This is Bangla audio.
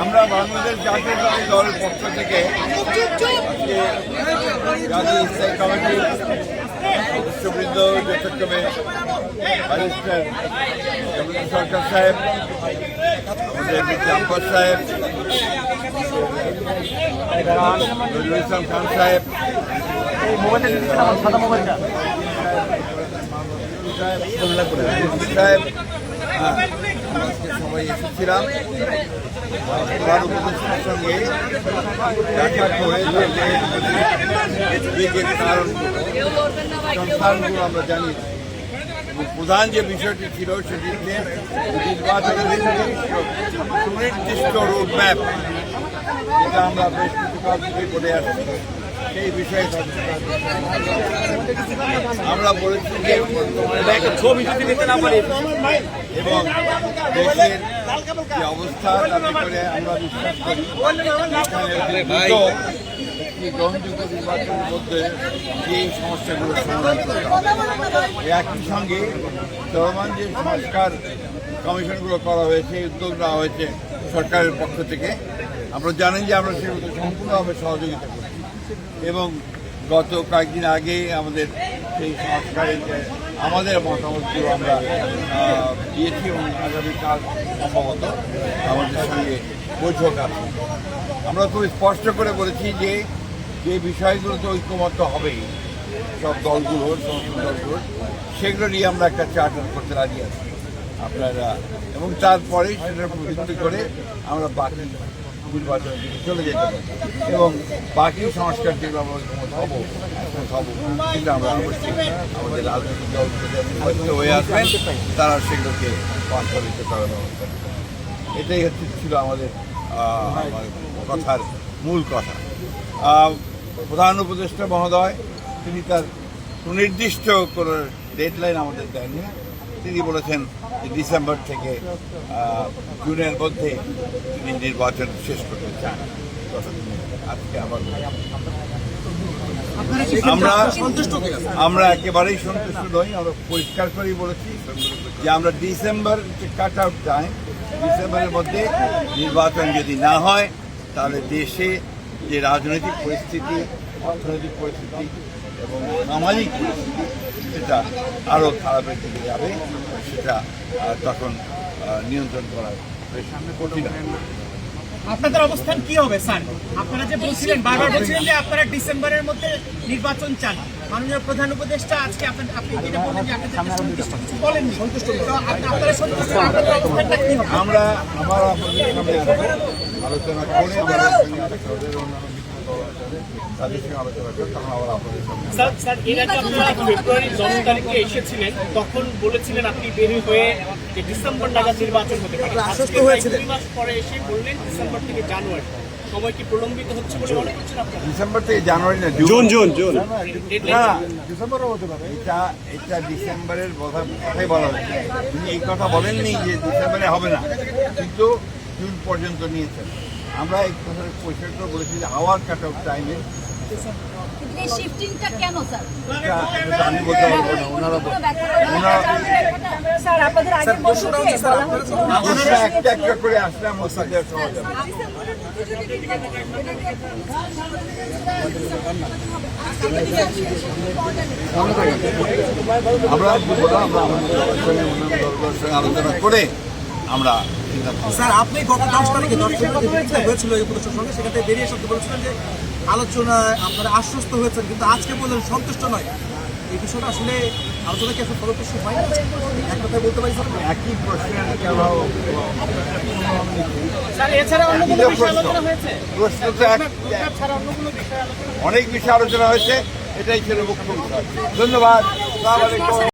আমরা বাংলাদেশ জাতীয়তাবাদী দলের পক্ষ থেকে জাতীয় স্থায়ী কমিটির সদস্যবৃন্দ সরকার সাহেব আমাদের সাহেব নজরুল ইসলাম খান সাহেব সাহেব সবাই এসেছিলাম। প্রধান উপদেষ্টার সঙ্গে আমরা জানি প্রধান যে বিষয়টি ছিল সেটি নির্বাচনের সুনির্দিষ্ট রোড ম্যাপ যেটা আমরা বেশ কিছুকাল থেকে করে আসছি। সেই বিষয়ে আমরা বলেছি যে ছবি যদি নিতে না পারি এবং দেশের যে অবস্থা তাতে করে আমরা বিশ্বাস করি একটি গ্রহণযোগ্য নির্বাচনের মধ্যে এই সমস্যাগুলো সমাধান করতে একই সঙ্গে চলমান যে সংস্কার কমিশনগুলো করা হয়েছে উদ্যোগ নেওয়া হয়েছে সরকারের পক্ষ থেকে আমরা জানেন যে আমরা সেগুলো সম্পূর্ণভাবে সহযোগিতা করছি। এবং গত কয়েকদিন আগে আমাদের সেই সংস্কারের আমাদের মতামতগুলো আমরা দিয়েছি এবং আগামীকাল সম্ভবত আমাদের সঙ্গে বৈঠক আছে। আমরা খুব স্পষ্ট করে বলেছি যে যে বিষয়গুলোতে ঐক্যমত্য হবেই, সব দলগুলোর সমস্ত দলগুলোর, সেগুলো নিয়ে আমরা একটা চার্টার করতে রাজি আছি। আপনারা, এবং তারপরে সেটার ভিত্তি করে আমরা বাকি নির্বাচনের দিকে চলে যেতে এবং বাকি সংস্কার যেগুলো আমরা অবশ্যই আমাদের রাজনৈতিক হয়ে আসবেন, তারা সেগুলোকে করার ব্যবস্থা এটাই হচ্ছে ছিল আমাদের কথার মূল কথা। প্রধান উপদেষ্টা মহোদয়, তিনি তার সুনির্দিষ্ট কোনো ডেডলাইন আমাদের দেননি। তিনি বলেছেন যে ডিসেম্বর থেকে জুনের মধ্যে তিনি নির্বাচন শেষ করতে চান। আজকে আবার আমরা আমরা একেবারেই সন্তুষ্ট নই আমরা পরিষ্কার করেই বলেছি যে আমরা ডিসেম্বর যে কাট আউট টাইম ডিসেম্বরের মধ্যে নির্বাচন যদি না হয় তাহলে দেশে যে রাজনৈতিক পরিস্থিতি অর্থনৈতিক পরিস্থিতি এবং সামাজিক সেটা আরও খারাপের দিকে যাবে সেটা তখন নিয়ন্ত্রণ করা কঠিন আপনাদের অবস্থান কি হবে স্যার? আপনারা যে বলছিলেন বারবার বলছিলেন যে আপনারা ডিসেম্বরের মধ্যে নির্বাচন চান। মাননীয় প্রধান উপদেষ্টা আজকে আপনার আপনি যেটা বললেন যে আপনাদের সন্তুষ্ট কিছু বলেননি। সন্তুষ্ট আপনারা সন্তুষ্ট আপনাদের অবস্থানটা কি হবে? আমরা আপনাদের সামনে আলোচনা করে আমাদের সঙ্গে আলোচনা করে, অন্যান্য কিছু দল আছে, তাদের সঙ্গে আলোচনা করে তখন আবার আপনাদের সামনে স্যার স্যার এর আগে আপনারা ফেব্রুয়ারির দশ তারিখে এসেছিলেন তখন বলেছিলেন আপনি বের হয়ে যে ডিসেম্বর নাগাদ নির্বাচন হতে পারে। আজকে প্রায় দুই মাস পরে এসে বললেন ডিসেম্বর থেকে জানুয়ারি। সময় কি প্রলম্বিত হচ্ছে বলে মনে করছেন আপনারা? ডিসেম্বর থেকে জানুয়ারি না জুন জুন জুন। Deadline না ডিসেম্বরও হতে পারে। এটা এটা ডিসেম্বরের কথা কথাই বলা হচ্ছে। তিনি এই কথা বলেননি যে ডিসেম্বরে হবে না। কিন্তু জুন পর্যন্ত নিয়েছেন। আমরা এই কথা পরিষ্কার করে বলেছি যে আওয়ার কাট অফ টাইমে একটা একটা করে আসলাম আমরা আমরা আমাদের সঙ্গে আলোচনা করে আমরা। স্যার আপনি গত দশ তারিখে হয়েছিল এই উপদেষ্টার সঙ্গে সেখান থেকে বেরিয়ে এসে বলেছিলেন যে আলোচনায় আপনারা আশ্বস্ত হয়েছেন কিন্তু আজকে বললেন সন্তুষ্ট নয়। এই বিষয়টা আসলে আলোচনা কি ফলপ্রসূ হয় না এক কথায় বলতে পারি স্যার? একই প্রশ্নের স্যার এছাড়া অন্য কোনো বিষয় আলোচনা হয়েছে? প্রশ্ন তো এক- ছাড়া অন্য কোনো বিষয় আলোচনা অনেক বিষয় আলোচনা হয়েছে এটাই ছিল মুখ্য বিষয়। ধন্যবাদ। আসসালামু আলাইকুম।